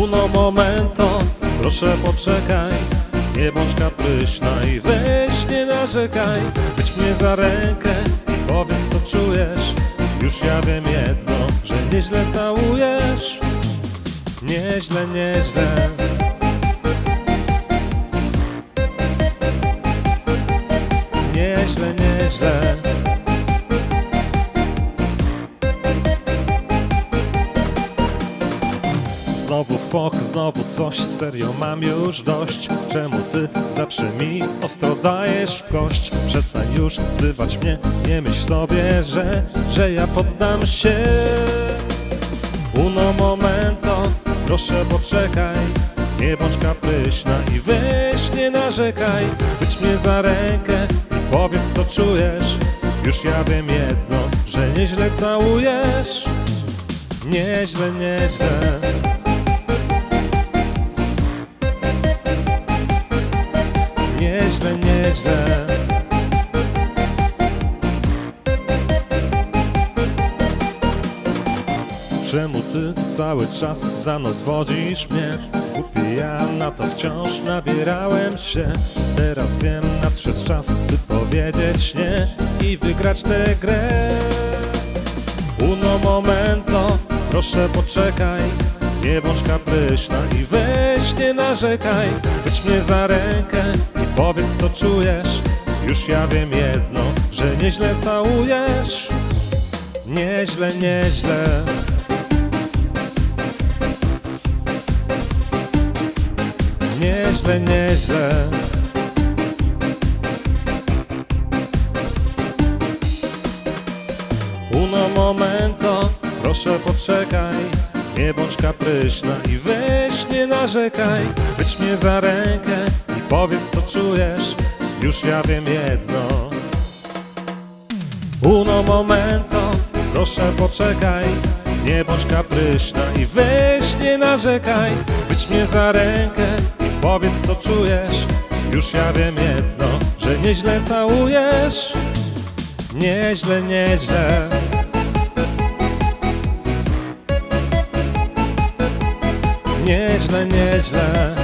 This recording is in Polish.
Uno momento, proszę poczekaj Nie bądź kapryśna i weź nie narzekaj. Weź mnie za rękę i powiedz co czujesz. Już ja wiem jedno, że nieźle całujesz. Nieźle, nieźle. Nieźle, nieźle Znowu foch, znowu coś, serio mam już dość. Czemu ty zawsze mi ostro dajesz w kość? Przestań już zbywać mnie, nie myśl sobie, że, że ja poddam się. Uno momento, proszę poczekaj. Nie bądź kapryśna i weź nie narzekaj. Chwyć mnie za rękę i powiedz co czujesz. Już ja wiem jedno, że nieźle całujesz. Nieźle, nieźle Nieźle, nieźle. Czemu ty cały czas za nos wodzisz mnie? Głupi ja na to wciąż nabierałem się. Teraz wiem, nadszedł czas, by powiedzieć nie I wygrać tę grę. Uno momento, proszę poczekaj. Nie bądź kapryśna i weź nie narzekaj. Weź mnie za rękę powiedz co czujesz. Już ja wiem jedno, że nieźle całujesz. Nieźle, nieźle. Nieźle, nieźle. Uno momento, proszę poczekaj. Nie bądź kapryśna i weź nie narzekaj. Weź mnie za rękę powiedz co czujesz. Już ja wiem jedno. Uno momento, proszę poczekaj. Nie bądź kapryśna i weź nie narzekaj. Weź mnie za rękę i powiedz co czujesz. Już ja wiem jedno, że nieźle całujesz. Nieźle, nieźle. Nieźle, nieźle